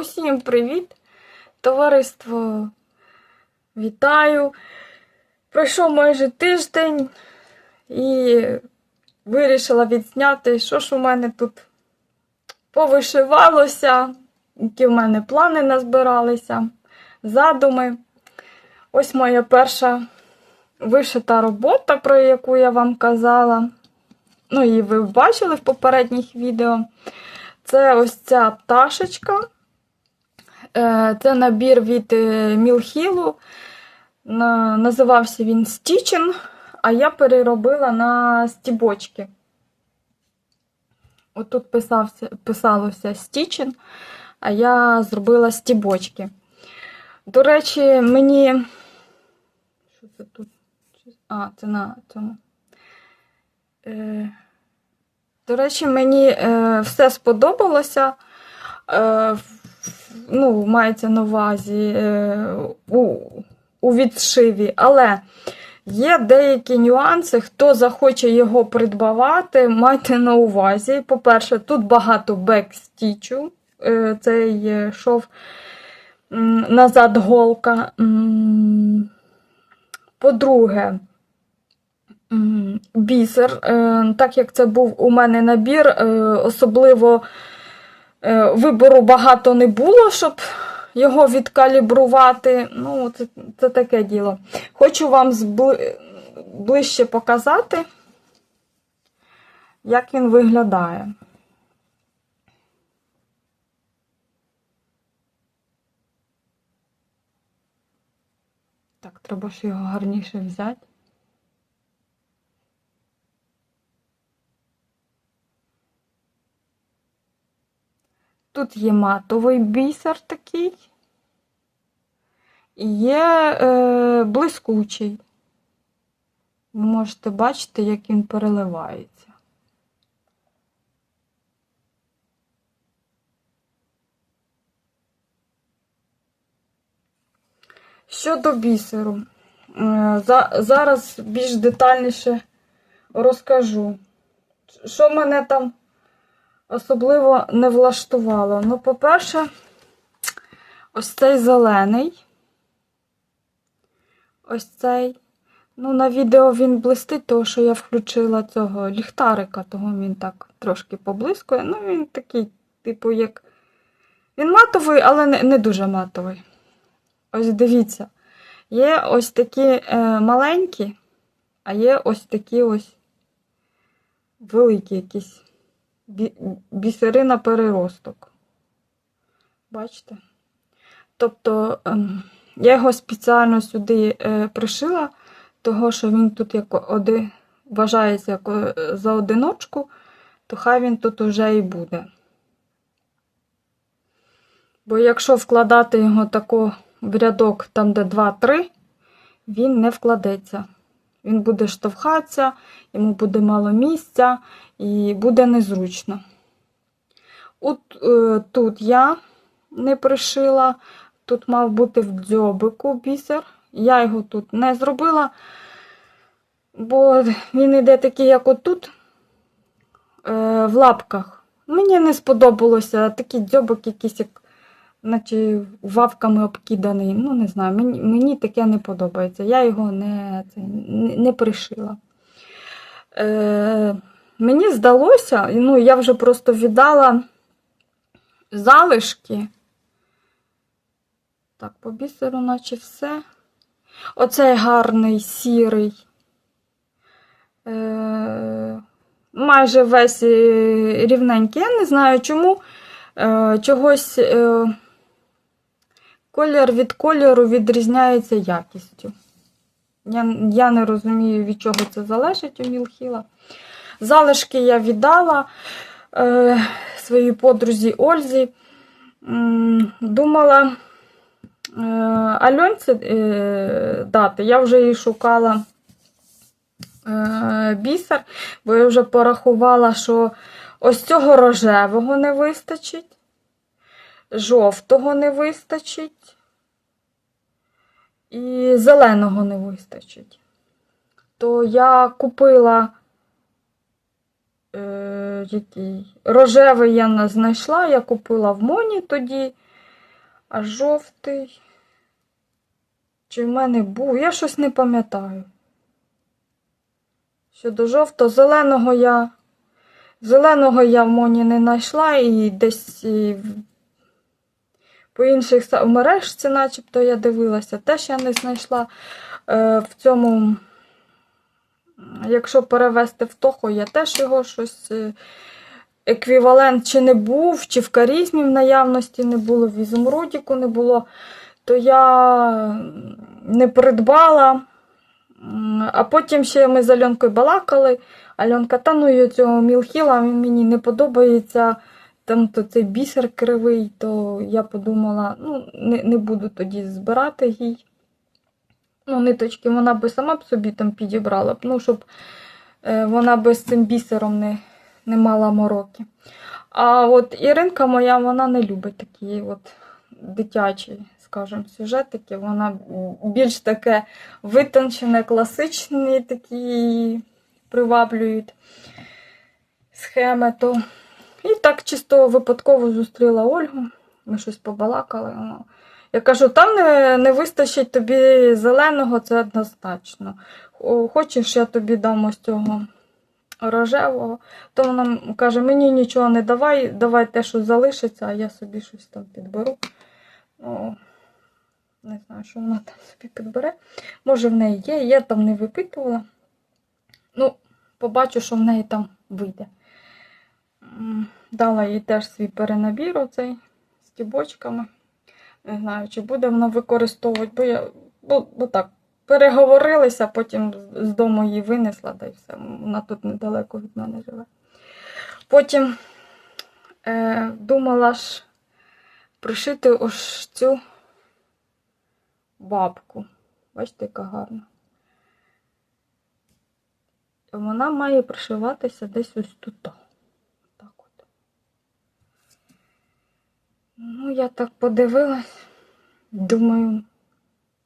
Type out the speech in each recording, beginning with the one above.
Усім привіт! Товариство, вітаю! Пройшов майже тиждень і вирішила відзняти, що ж у мене тут повишивалося, які в мене плани назбиралися, задуми. Ось моя перша вишита робота, про яку я вам казала. Ну, її ви бачили в попередніх відео. Це ось ця пташечка. Е, Це набір від е, Мілхілу. Називався він Стічен, а я переробила на стібочки. Отут писався, писалося Стічен, а я зробила стібочки. До речі, мені. Що це тут? А, це на цьому. Е, До речі, мені все сподобалося. Е, ну, мається на увазі е, у, у відшиві, але є деякі нюанси. Хто захоче його придбавати, майте на увазі. По-перше, тут багато бекстічу. Е, цей е, шов назад голка. По-друге, Бісер, так як це був у мене набір, особливо вибору багато не було, щоб його відкалібрувати. Ну, це, це таке діло. Хочу вам збли... ближче показати, як він виглядає. Так, треба ж його гарніше взяти. Тут є матовий бісер такий. І є е, блискучий. Ви можете бачити, як він переливається. Щодо бісеру, е, за, зараз більш детальніше розкажу, що мене там особливо не влаштувало. Ну, по-перше, ось цей зелений. Ось цей. Ну, на відео він блистить, тому що я включила цього ліхтарика, того він так трошки поблискує. Ну, він такий, типу, як. Він матовий, але не, не дуже матовий. Ось дивіться. Є ось такі е, маленькі, а є ось такі ось великі якісь бісерина переросток. Бачите? Тобто ем, я його спеціально сюди е, пришила, того, що він тут як оди, вважається як е, за одиночку, то хай він тут уже і буде. Бо якщо вкладати його тако в рядок, там де 2-3, він не вкладеться. Він буде штовхатися, йому буде мало місця і буде незручно. От е, тут я не пришила, тут мав бути в дзьобику бісер. Я його тут не зробила, бо він йде такий, як отут, е, в лапках. Мені не сподобалося такий дзьобик якийсь, як, наче вавками обкиданий. Ну, не знаю, мені, мені таке не подобається. Я його не, це, не, пришила. Е, мені здалося, ну, я вже просто віддала залишки. Так, по бісеру, наче все. Оцей гарний сірий. Е, майже весь е, рівненький. Я не знаю чому. Е, чогось е, колір від кольору відрізняється якістю. Я, я не розумію, від чого це залежить у Мілхіла. Залишки я віддала е, своїй подрузі Ользі. Думала е, Альонці е, дати. Я вже її шукала е, бісер, бо я вже порахувала, що ось цього рожевого не вистачить, жовтого не вистачить. І зеленого не вистачить. То я купила е, який, рожевий я не знайшла, я купила в Моні тоді. А жовтий. Чи в мене був? Я щось не пам'ятаю. Щодо жовтого, зеленого я. Зеленого я в Моні не знайшла і десь по інших мережці, начебто, я дивилася, теж я не знайшла. Е, в цьому, якщо перевести в Тохо, я теж його щось. е, Еквівалент чи не був, чи в карізмі в наявності не було, в ізумрудіку не було, то я не придбала. А потім ще ми з Альонкою балакали. Альонка, та ну цього мілхіла мені не подобається. Там то цей бісер кривий, то я подумала, ну, не, не буду тоді збирати їй. Ну, ниточки вона би сама б собі там підібрала б, ну, щоб е, вона би з цим бісером не, не мала мороки. А от Іринка моя, вона не любить такі от дитячі, скажімо, сюжетики. Вона більш таке витончене, класичні такі приваблюють схеми. То... І так чисто випадково зустріла Ольгу. Ми щось побалакали. ну. Я кажу, там не, не вистачить тобі зеленого, це однозначно. Хочеш, я тобі дам ось цього рожевого. То вона каже, мені нічого не давай, давай те, що залишиться, а я собі щось там підберу. Ну, не знаю, що вона там собі підбере. Може, в неї є, я там не випитувала. Ну, побачу, що в неї там вийде. Дала їй теж свій перенабір оцей з тібочками. Не знаю, чи буде вона використовувати, бо я бо, бо так, переговорилися, потім з дому її винесла, та й все. Вона тут недалеко від мене живе. Потім е, думала ж пришити ось цю бабку. Бачите, яка гарна. Вона має пришиватися десь ось тут. Так от. Ну, я так подивилась, думаю,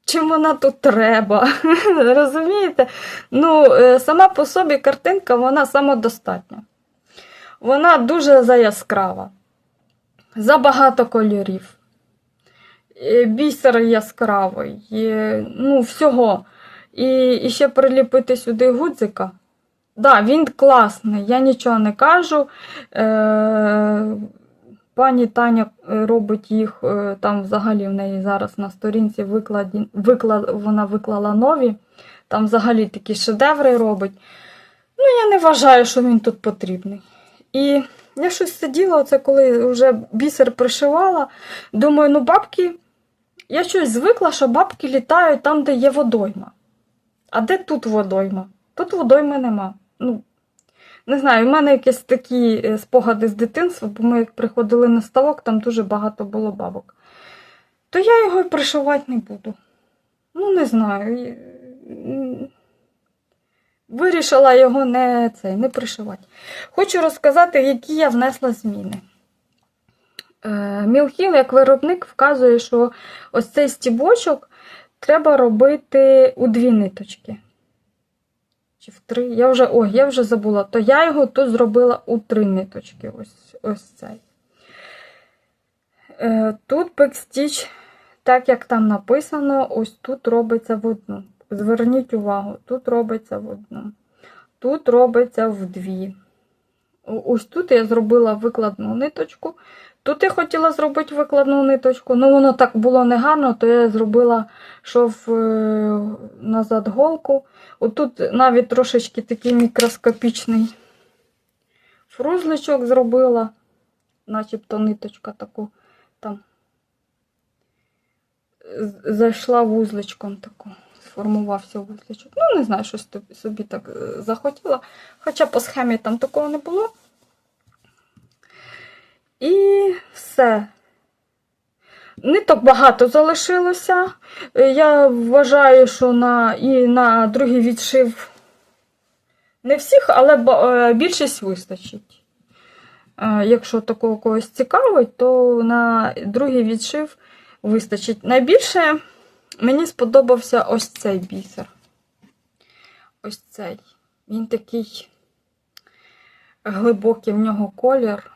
чим вона тут треба? Розумієте? Ну, е, сама по собі картинка, вона самодостатня. Вона дуже заяскрава, забагато кольорів. Е, Бісер яскравий, ну, всього. І, і ще приліпити сюди гудзика. Да, він класний, я нічого не кажу. Е, пані Таня е, робить їх, е, там взагалі в неї зараз на сторінці викладі, виклад, вона виклала нові, там взагалі такі шедеври робить. Ну, я не вважаю, що він тут потрібний. І я щось сиділа, оце коли вже бісер пришивала, думаю, ну бабки, я щось звикла, що бабки літають там, де є водойма. А де тут водойма? Тут водойми нема. Ну, не знаю, в мене якісь такі е, спогади з дитинства, бо ми як приходили на ставок, там дуже багато було бабок. То я його пришивати не буду. Ну, не знаю. Вирішила його не, цей, не пришивати. Хочу розказати, які я внесла зміни. Е, Мілхіл, як виробник, вказує, що ось цей стібочок треба робити у дві ниточки. Чи в три. Я вже, ой, я вже забула. То я його тут зробила у три ниточки. Ось, ось цей. Е, Тут бекстіч, так як там написано, ось тут робиться в одну. Зверніть увагу, тут робиться в одну. Тут робиться в дві. Ось тут я зробила викладну ниточку. Тут я хотіла зробити викладну ниточку, ну воно так було негарно, то я зробила шов е, назад голку. Отут навіть трошечки такий мікроскопічний фрузличок зробила, начебто ниточка таку там зайшла вузличком таку, сформувався вузличок. Ну, не знаю, щось собі так е, захотіла. Хоча по схемі там такого не було. І все. Ниток багато залишилося. Е, Я вважаю, що на, і на другий відшив не всіх, але е, більшість вистачить. Е, Якщо такого когось цікавить, то на другий відшив вистачить. Найбільше мені сподобався ось цей бісер. Ось цей. Він такий глибокий в нього колір.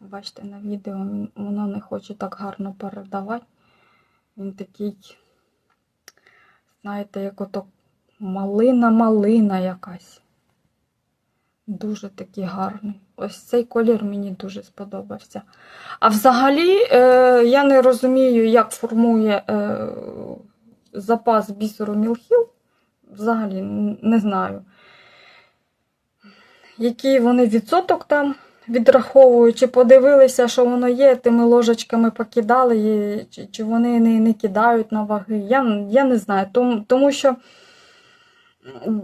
Бачите, на відео воно не хоче так гарно передавати. Він такий, знаєте, як ото малина-малина якась. Дуже такий гарний. Ось цей колір мені дуже сподобався. А взагалі, е, я не розумію, як формує е, запас бісеру Мілхіл. Взагалі не знаю. Який вони відсоток там відраховують, чи подивилися, що воно є, тими ложечками покидали, і чи, чи вони не, не кидають на ваги. Я, я не знаю, тому, тому що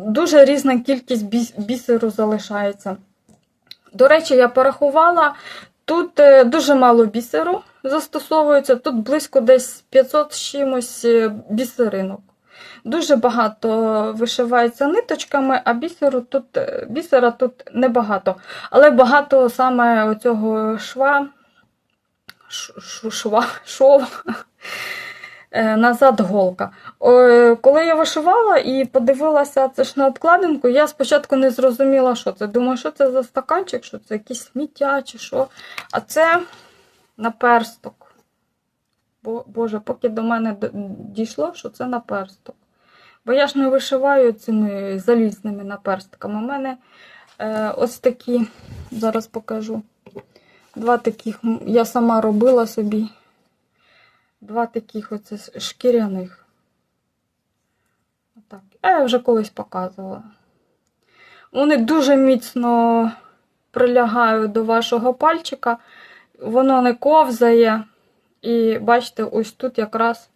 дуже різна кількість біс- бісеру залишається. До речі, я порахувала, тут е, дуже мало бісеру застосовується, тут близько десь 500 з чимось е, бісеринок. Дуже багато вишивається ниточками, а бісеру тут, е, бісера тут небагато. Але багато саме оцього шва, шва, шова, е, назад голка. Коли я вишивала і подивилася це ж на обкладинку, я спочатку не зрозуміла, що це. Думаю, що це за стаканчик, що це якісь сміття чи що. А це наперсток. Бо, Боже, поки до мене дійшло, що це наперсток. Бо я ж не вишиваю цими залізними наперстками. У мене е, ось такі, зараз покажу. Два таких я сама робила собі. Два таких оце шкіряних. Отак. А я вже колись показувала. Вони дуже міцно прилягають до вашого пальчика. Воно не ковзає. І бачите, ось тут якраз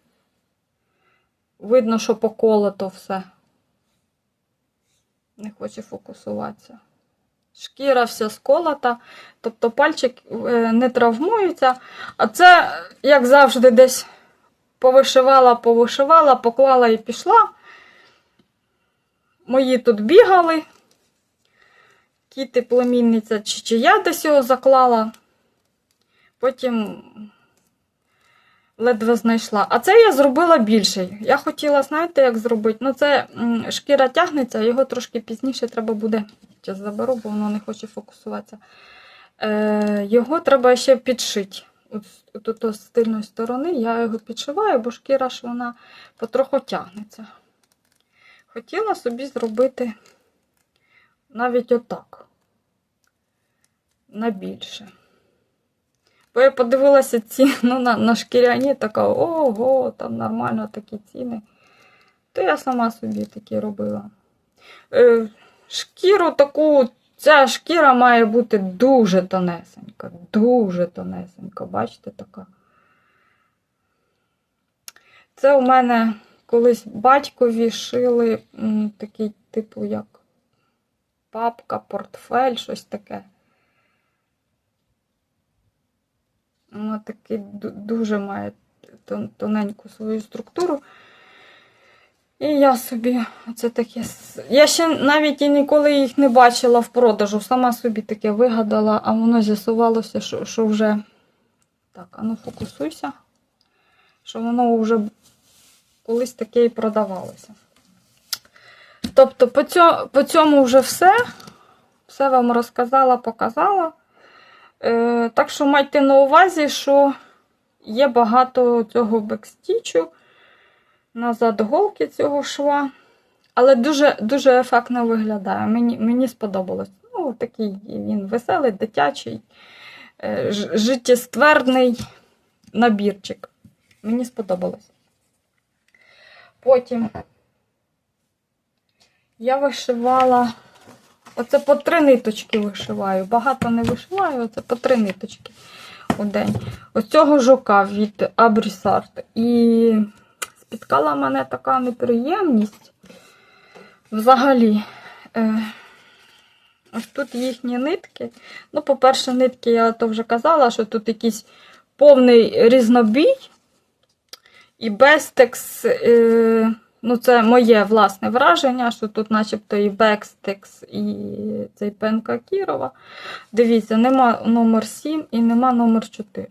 видно, що поколото все. Не хоче фокусуватися. Шкіра вся сколота, тобто пальчик е, не травмується. А це, як завжди, десь повишивала, повишивала, поклала і пішла. Мої тут бігали. Кіти, племінниця, чи, чи я десь його заклала. Потім ледве знайшла. А це я зробила більший. Я хотіла, знаєте, як зробити? Ну, це шкіра тягнеться, його трошки пізніше треба буде. Зараз заберу, бо воно не хоче фокусуватися. Е, його треба ще підшити. От, тут з тильної сторони я його підшиваю, бо шкіра ж вона потроху тягнеться. Хотіла собі зробити навіть отак. На більше. Бо я подивилася ціну на, на шкіряні, така, ого, там нормально такі ціни. То я сама собі такі робила. Е, шкіру таку, ця шкіра має бути дуже тонесенька, дуже тонесенька, бачите, така. Це у мене колись батькові шили м, такий, типу, як папка, портфель, щось таке. Воно таки дуже має тоненьку свою структуру. І я собі оце таке. Я ще навіть і ніколи їх не бачила в продажу. Сама собі таке вигадала, а воно з'ясувалося, що, що вже. Так, а ну фокусуйся. Що воно вже колись таке і продавалося. Тобто, по цьому вже все. Все вам розказала, показала. Е, так що майте на увазі, що є багато цього бекстічу назад голки цього шва. Але дуже, дуже ефектно виглядає. Мені, мені сподобалось. Ну, такий він веселий, дитячий, е, життєстверний набірчик. Мені сподобалось. Потім я вишивала. Оце по три ниточки вишиваю. Багато не вишиваю, оце по три ниточки у день. Ось цього жука від Абрісарт. І спіткала мене така неприємність. Взагалі, е, ось тут їхні нитки. Ну, по-перше, нитки, я то вже казала, що тут якийсь повний різнобій. І Бестекс, е, ну це моє власне враження, що тут начебто і Бекстекс, і цей Пенка Кірова. Дивіться, нема номер 7 і нема номер 4.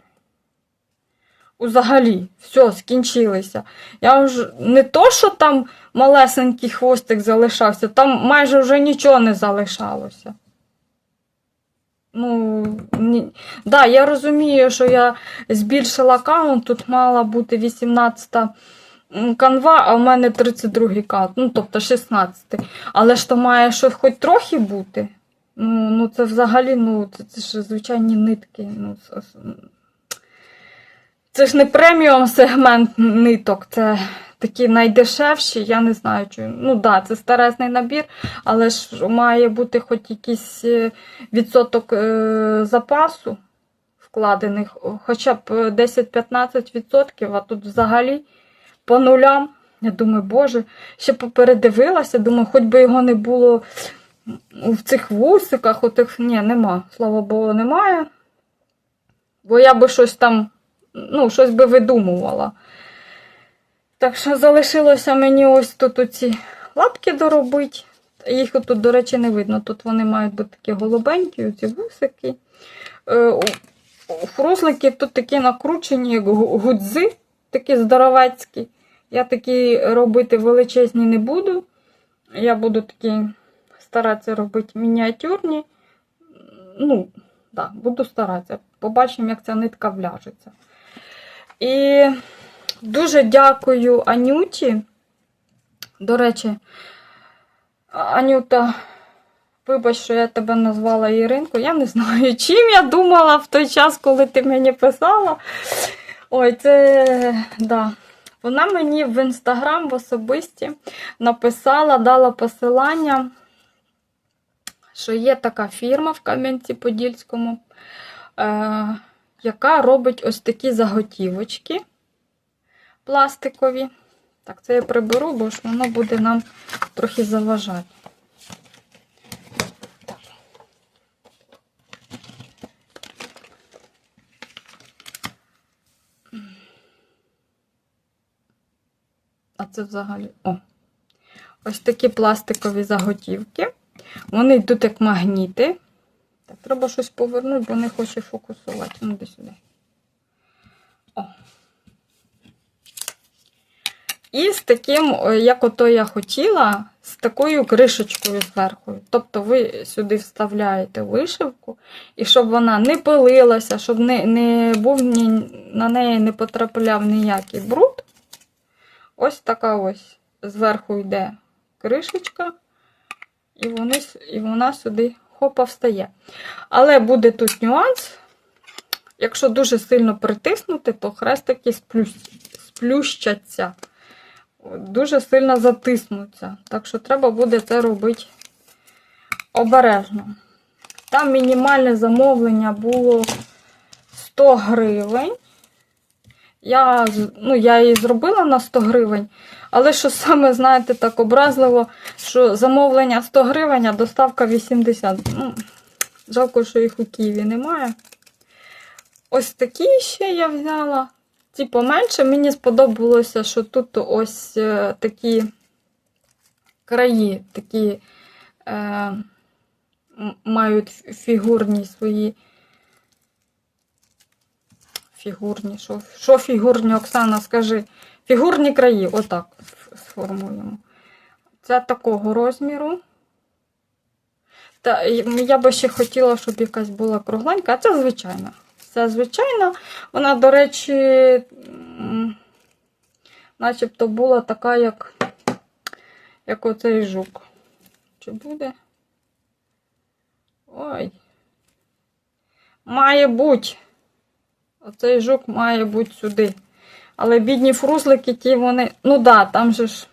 Взагалі, все, скінчилися. Я вже не то, що там малесенький хвостик залишався, там майже вже нічого не залишалося. Ну, ні. Да, я розумію, що я збільшила аккаунт, тут мала бути 18 м, канва, а в мене 32 аккаунт, ну тобто 16. Але ж то має щось хоч трохи бути. Ну, ну це взагалі, ну, це, це ж звичайні нитки. Ну, с- це ж не преміум сегмент ниток, це такі найдешевші, я не знаю, чи. Ну да, це старезний набір, але ж має бути хоч якийсь е, відсоток е, запасу вкладених, хоча б е, 10-15%, а тут взагалі по нулям. Я думаю, боже, ще попередивилася, думаю, хоч би його не було в цих вусиках, отих. Ні, нема. Слава Богу, немає. Бо я би щось там, ну, щось би видумувала. Так що залишилося мені ось тут оці лапки доробити. Їх тут, до речі, не видно. Тут вони мають бути такі голубенькі, оці вусики. Е, у- у Фрузлики тут такі накручені, як гудзи, такі здоровецькі. Я такі робити величезні не буду. Я буду такі старатися робити мініатюрні. Ну, так, буду старатися. Побачимо, як ця нитка вляжеться. І дуже дякую Анюті. До речі, Анюта, вибач, що я тебе назвала Іринкою. Я не знаю, чим я думала в той час, коли ти мені писала. Ой, це да. Вона мені в інстаграм в особисті написала, дала посилання, що є така фірма в Кам'янці-Подільському, е, яка робить ось такі заготівочки пластикові. Так, це я приберу, бо ж воно буде нам трохи заважати. Це взагалі. О. Ось такі пластикові заготівки. Вони йдуть як магніти. Так, треба щось повернути, бо не хоче фокусувати. Ну, сюди. О. І з таким, е, як ото я хотіла, з такою кришечкою зверху. Тобто ви сюди вставляєте вишивку, і щоб вона не пилилася, щоб не, не був ні, на неї не потрапляв ніякий бруд. Ось така ось зверху йде кришечка, і, вони, і вона сюди хопа встає. Але буде тут нюанс. Якщо дуже сильно притиснути, то хрестики сплющ... сплющаться. Дуже сильно затиснуться. Так що треба буде це робити обережно. Там мінімальне замовлення було 100 гривень. Я, ну, я її зробила на 100 гривень, але що саме, знаєте, так образливо, що замовлення 100 гривень, а доставка 80. Ну, жалко, що їх у Києві немає. Ось такі ще я взяла. Ці поменше. Мені сподобалося, що тут ось е, такі краї, такі е, мають фігурні свої. Фігурні, що, що фігурні, Оксана, скажи. Фігурні краї, отак сформуємо. Це такого розміру. Та, я би ще хотіла, щоб якась була кругленька, а це звичайна. Це звичайна. Вона, до речі, начебто була така, як, як оцей жук. Чи буде? Ой. Має бути. Оцей жук має бути сюди. Але бідні фрузлики, ті вони. Ну да, там же ж.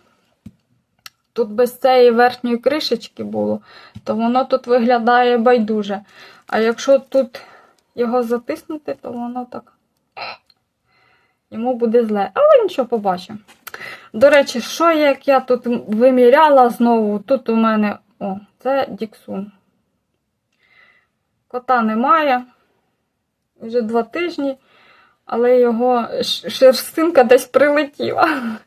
Тут без цієї верхньої кришечки було, то воно тут виглядає байдуже. А якщо тут його затиснути, то воно так. Йому буде зле. Але нічого побачимо. До речі, що як я тут виміряла знову? Тут у мене. О, це Діксун. Кота немає. Вже два тижні, але його шерстинка десь прилетіла.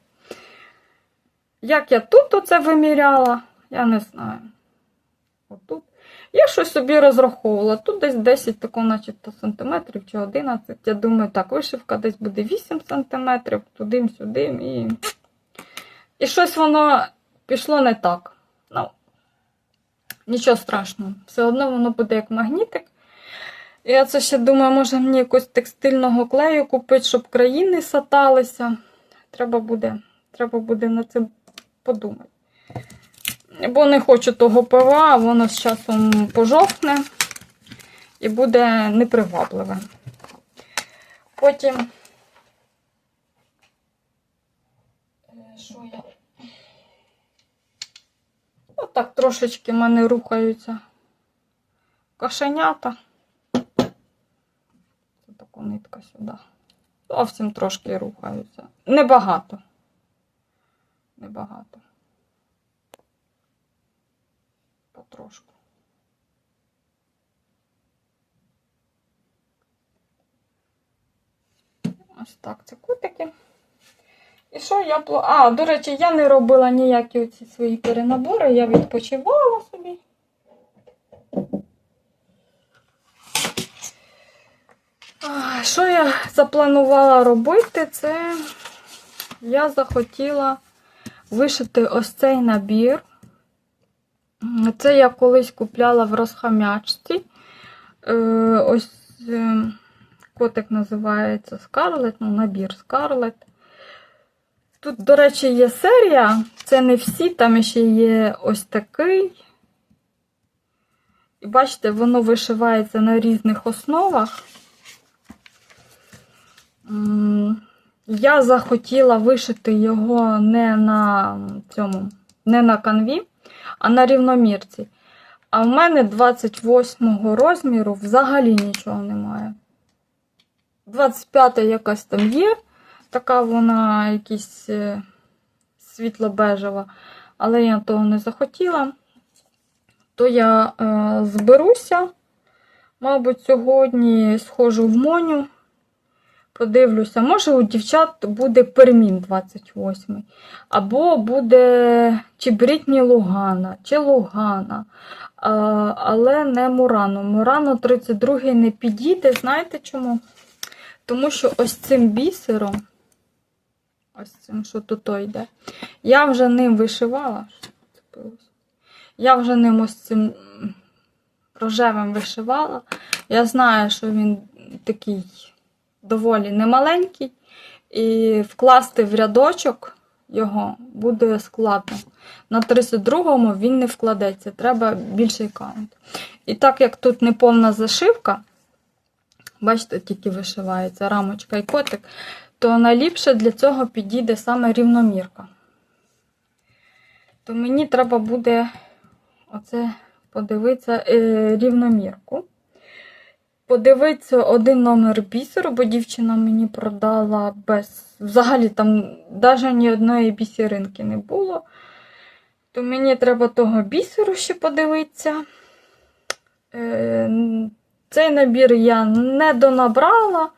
Як я тут оце виміряла, я не знаю. Отут. Я щось собі розраховувала. Тут десь 10 тако, начебто, сантиметрів чи 11. Я думаю, так, вишивка десь буде 8 сантиметрів, туди-сюди. І... і щось воно пішло не так. Ну, нічого страшного. Все одно воно буде як магнітик. Я це ще думаю, може мені якось текстильного клею купити, щоб країни саталися. Треба буде, треба буде над цим подумати. Бо не хочу того ПВА, воно з часом пожовкне і буде непривабливе. Потім. Е, Що я? Отак трошечки в мене рухаються кошенята. Це нитка сюди. Зовсім трошки рухаються. Небагато. Небагато. Потрошку. Ось так, це кутики. І що я пла... А, до речі, я не робила ніякі оці свої перенабори, я відпочивала собі. Що я запланувала робити, це я захотіла вишити ось цей набір. Це я колись купляла в розхам'ячці. Е, Ось е, котик називається Scarlet, ну, набір Scarlet. Тут, до речі, є серія. Це не всі, там ще є ось такий. І бачите, воно вишивається на різних основах. Я захотіла вишити його не на цьому, не на канві, а на рівномірці. А в мене 28 розміру взагалі нічого немає. 25 якась там є, така вона якась е, світло-бежева, але я того не захотіла. То я е, зберуся, мабуть, сьогодні схожу в Моню. Подивлюся, може у дівчат буде Пермін 28 або буде чи Брітні Лугана, чи Лугана, а, але не Мурано. Мурано 32 не підійде. Знаєте чому? Тому що ось цим бісером, ось цим, що тут йде, я вже ним вишивала. Я вже ним ось цим рожевим вишивала. Я знаю, що він такий доволі немаленький, і вкласти в рядочок його буде складно. На 32-му він не вкладеться, треба більший каунт. І так як тут не повна зашивка, бачите, тільки вишивається рамочка і котик, то найліпше для цього підійде саме рівномірка. То мені треба буде оце подивитися е, рівномірку подивитися один номер бісеру, бо дівчина мені продала без. Взагалі там навіть ні одної бісеринки не було. То мені треба того бісеру ще подивитися. Е, Цей набір я не донабрала.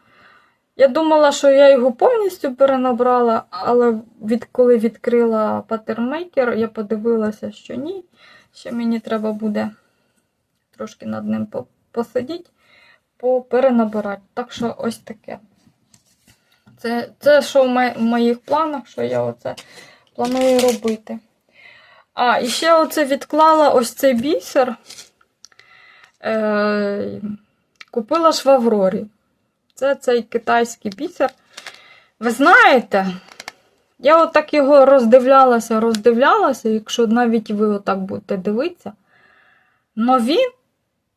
Я думала, що я його повністю перенабрала, але від, коли відкрила паттернмейкер, я подивилася, що ні. Ще мені треба буде трошки над ним по- посидіти перенабирати. Так що ось таке. Це, це що в моїх планах, що я оце планую робити. А, і ще оце відклала ось цей бісер. Е, купила ж в Аврорі. Це цей китайський бісер. Ви знаєте, я отак його роздивлялася, роздивлялася, якщо навіть ви отак будете дивитися, но він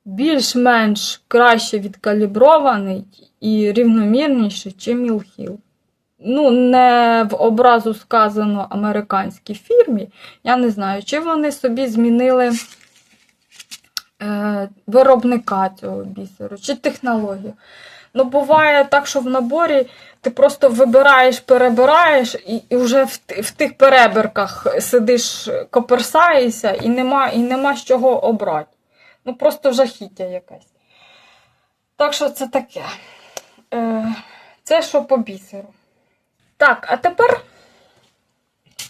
більш-менш краще відкалібрований і рівномірніший, чим Мілхіл. Ну, не в образу сказано американській фірмі. Я не знаю, чи вони собі змінили е, виробника цього бісеру, чи технологію. Ну, буває так, що в наборі ти просто вибираєш, перебираєш, і, і вже в, в тих перебірках сидиш, коперсаєшся, і нема, і нема з чого обрати. Ну, просто жахіття якесь. Так що це таке. Е, це що по бісеру. Так, а тепер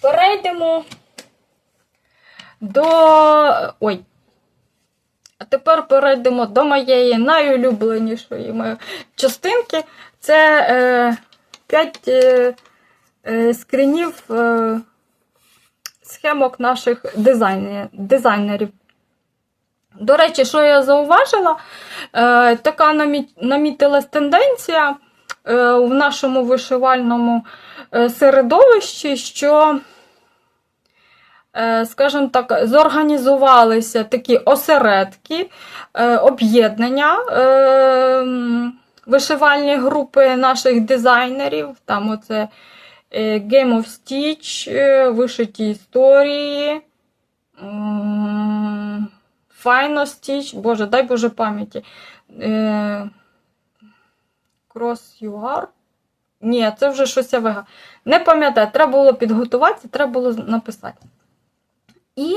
перейдемо до. Ой. А тепер перейдемо до моєї найулюбленішої моєї частинки. Це е, 5 е, е, скринів е, схемок наших дизайнерів. До речі, що я зауважила, е, така намі- намітилась тенденція е, в нашому вишивальному е, середовищі, що, скажімо так, зорганізувалися такі осередки, об'єднання, вишивальні групи наших дизайнерів. Там оце Game of Stitch, вишиті історії. Stitch, Боже, дай Боже пам'яті. Е, Cross UR. Ні, це вже щось я. Не пам'ятаю, треба було підготуватися, треба було написати. І,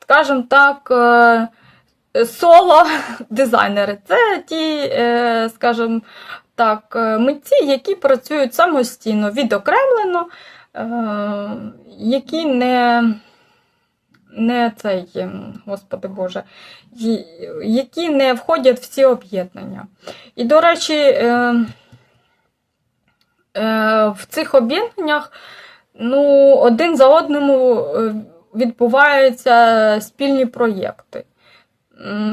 скажімо так, е, соло-дизайнери. Це ті, е, скажімо так, е, митці, які працюють самостійно, відокремлено, які не, не цей, ем, господи Боже, які не входять в ці об'єднання. І, до речі, е, е, в цих об'єднаннях ну, один за одним е, відбуваються спільні проєкти.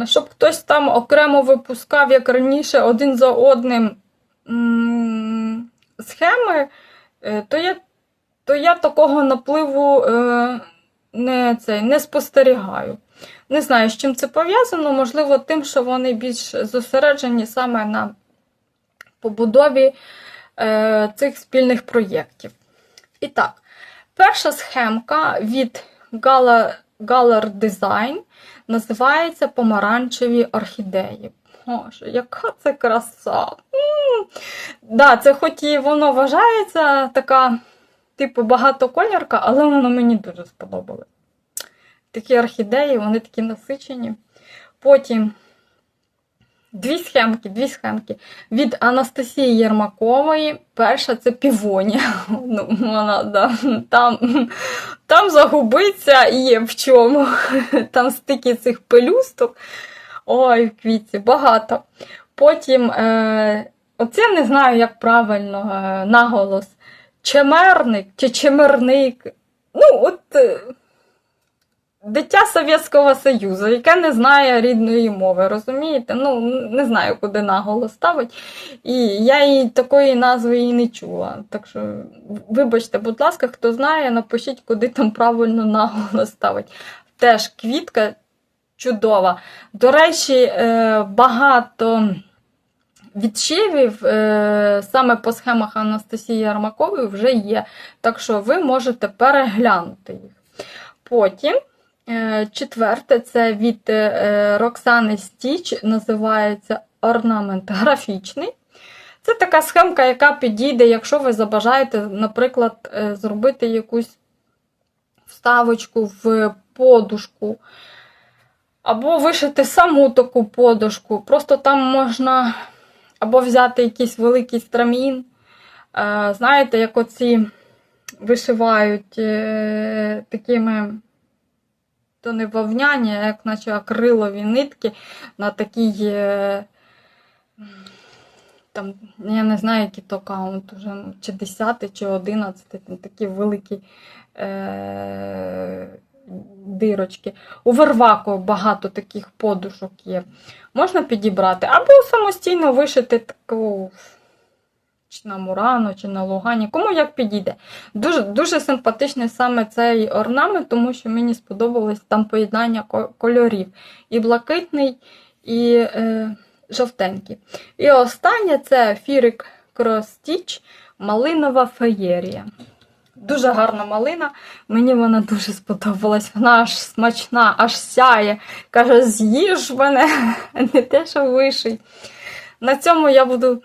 Щоб хтось там окремо випускав, як раніше, один за одним схеми, е, то я, то я такого напливу не, цей, не спостерігаю. Не знаю, з чим це пов'язано, можливо, тим, що вони більш зосереджені саме на побудові е, цих спільних проєктів. І так, перша схемка від Gala, Design називається Помаранчеві орхідеї. Боже, яка це краса! М! Да, це хоч і воно вважається така, типу, багатоколірка, але воно мені дуже сподобалось. Такі орхідеї, вони такі насичені. Потім дві схемки, дві схемки. Від Анастасії Єрмакової. Перша це півонія. Ну, вона, да, там, там загубиться і є в чому. Там стільки цих пелюсток. Ой, в квітці, багато. Потім, е, оце не знаю, як правильно е, наголос. Чемерник чи чемерник. Ну, от. Е, Дитя Совєтського Союзу, яке не знає рідної мови, розумієте? Ну, не знаю, куди наголос ставить. І я її такої назви і не чула. Так що, вибачте, будь ласка, хто знає, напишіть, куди там правильно наголос ставить. Теж квітка чудова. До речі, е, багато відшивів е, саме по схемах Анастасії Ярмакової вже є. Так що ви можете переглянути їх. Потім. Е, Четверте це від е, Роксани Стіч, називається орнамент графічний. Це така схемка, яка підійде, якщо ви забажаєте, наприклад, зробити якусь вставочку в подушку, або вишити саму таку подушку. Просто там можна або взяти якийсь великий страмін. Е, Знаєте, як оці вишивають е, такими то не вовняні, а як наче акрилові нитки на такій, е, там, я не знаю, який то каунт, уже, чи 10 чи 11, там такі великі е- дирочки. У Верваку багато таких подушок є. Можна підібрати, або самостійно вишити таку. Чи на Мурану, чи на Лугані, кому як підійде. Дуже дуже симпатичний саме цей орнамент, тому що мені сподобалось там поєднання кольорів. І блакитний, і е, жовтенький. І останнє це Фірик Кростіч Малинова феєрія. Дуже гарна малина, мені вона дуже сподобалась. Вона аж смачна, аж сяє. Каже, з'їж мене, не те, що виший. На цьому я буду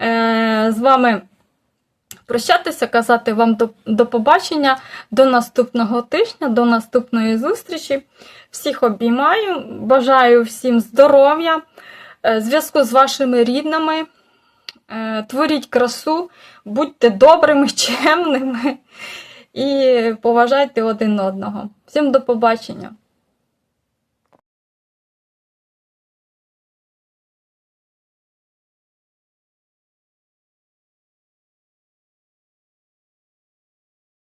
е, з вами прощатися, казати вам до, до побачення, до наступного тижня, до наступної зустрічі. Всіх обіймаю, бажаю всім здоров'я, е, зв'язку з вашими рідними. Е, Творіть красу, будьте добрими, чемними і поважайте один одного. Всім до побачення!